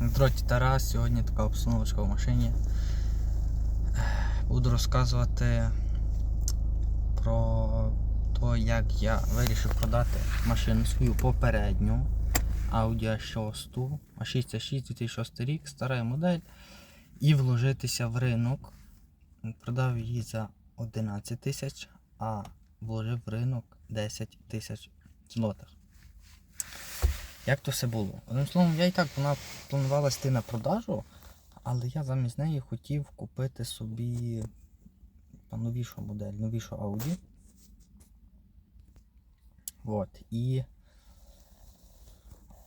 Дроті Тарас, сьогодні така обстановочка в машині. Буду розказувати про те, як я вирішив продати машину свою попередню Audi A6, A6 2006 рік, стара модель, і вложитися в ринок. Продав її за 11 тисяч, а вложив в ринок 10 тисяч злотих. Як то все було? Одним словом, я і так вона планувалась йти на продажу, але я замість неї хотів купити собі новішу модель, новішу Audi. От. І...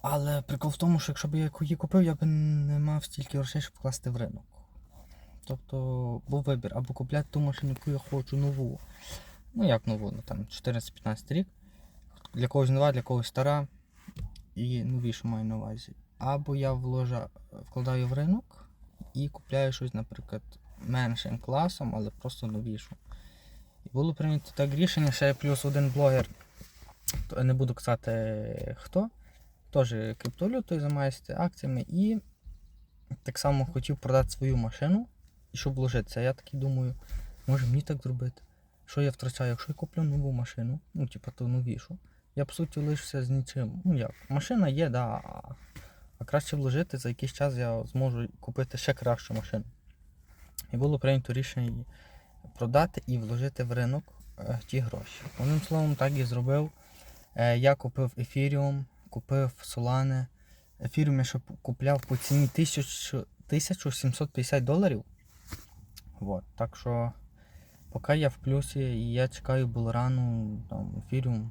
Але прикол в тому, що якщо б я її купив, я б не мав стільки грошей, щоб вкласти в ринок. Тобто був вибір або купляти ту машину, яку я хочу нову. Ну як нову, ну там 14-15 рік. Для когось нова, для когось стара і новішу маю на увазі. Або я вложа, вкладаю в ринок і купляю щось, наприклад, меншим класом, але просто новішу. І було прийнято так рішення, ще плюс один блогер, то не буду казати хто, теж криптовалютою займається акціями і так само хотів продати свою машину, і щоб вложитися. Я такий думаю, може мені так зробити. Що я втрачаю, якщо я куплю нову машину, ну, типу ту новішу, я по суті лишився з нічим. Ну як, машина є, да, а- краще вложити, за якийсь час я зможу купити ще кращу машину. І було прийнято рішення її продати і вложити в ринок е, ті гроші. Одним словом, так і зробив. Е, я купив Ethereum, купив Solana. Ethereum я ще купляв по ціні 1000 1750 доларів. Вот. Так що, поки я в плюсі і я чекаю булрану, там, Ethereum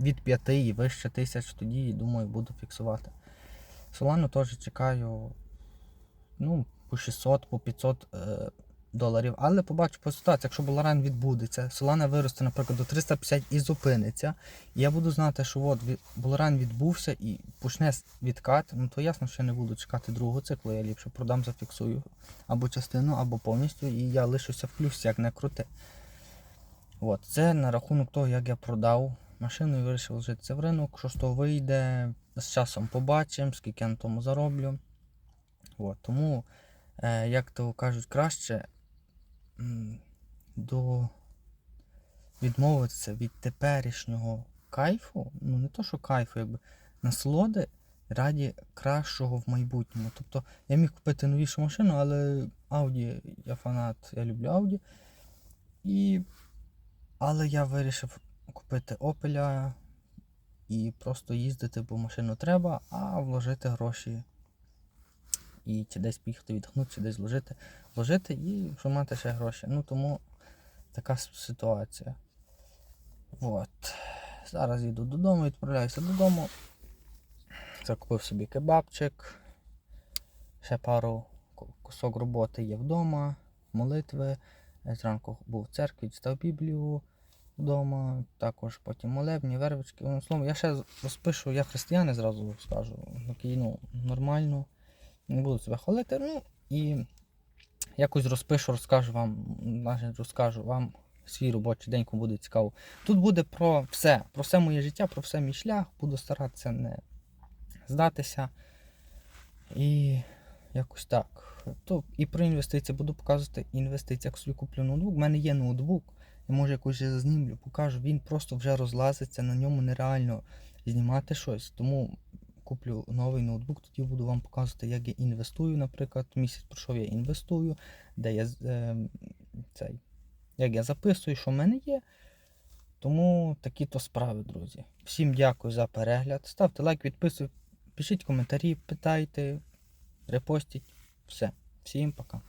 від 5 і вище тисяч, тоді думаю буду фіксувати. Solana теж чекаю ну, по 600, по 500 е, доларів. Але побачу по ситуації, якщо Буларан відбудеться, Solana виросте, наприклад, до 350 і зупиниться. І я буду знати, що от Буларан відбувся і почне відкат, ну то ясно, що я не буду чекати другого циклу, я ліпше продам, зафіксую або частину, або повністю, і я лишуся в плюсі, як не крути. От, це на рахунок того, як я продав машину і вирішив вложитися в ринок. Що з того вийде, з часом побачимо, скільки я на тому зароблю. От, тому, е, як то кажуть, краще до відмовитися від теперішнього кайфу, ну не то, що кайфу, якби насолоди раді кращого в майбутньому. Тобто я міг купити новішу машину, але Audi, я фанат, я люблю Audi. І... Але я вирішив купити Opel і просто їздити, бо машину треба, а вложити гроші. І чи десь поїхати відгнути, чи десь вложити, вложити і щоб мати ще гроші. Ну тому така ситуація. От. Зараз їду додому, відправляюся додому. Закупив собі кебабчик. Ще пару кусок роботи є вдома, молитви. Е, Зранку був в церкві, читав Біблію вдома, також потім молебні, вервички. Словом, я ще розпишу, я християнин зразу скажу. Такий, ну, нормально. Не буду себе хвалити. Ну і якось розпишу, розкажу вам, навіть розкажу вам свій робочий день, кому буде цікаво. Тут буде про все, про все моє життя, про все мій шлях. Буду старатися не здатися. І якось так. То і про інвестиції буду показувати інвестиції. Як собі куплю ноутбук. У мене є ноутбук. Я може якось знімлю, покажу. Він просто вже розлазиться, на ньому нереально знімати щось. Тому куплю новий ноутбук, тоді буду вам показувати, як я інвестую. Наприклад, місяць пройшов, я інвестую, де я е, цей, як я записую, що в мене є. Тому такі то справи, друзі. Всім дякую за перегляд. Ставте лайк, підписуйтесь, пишіть коментарі, питайте, репостіть. Все. Всім пока.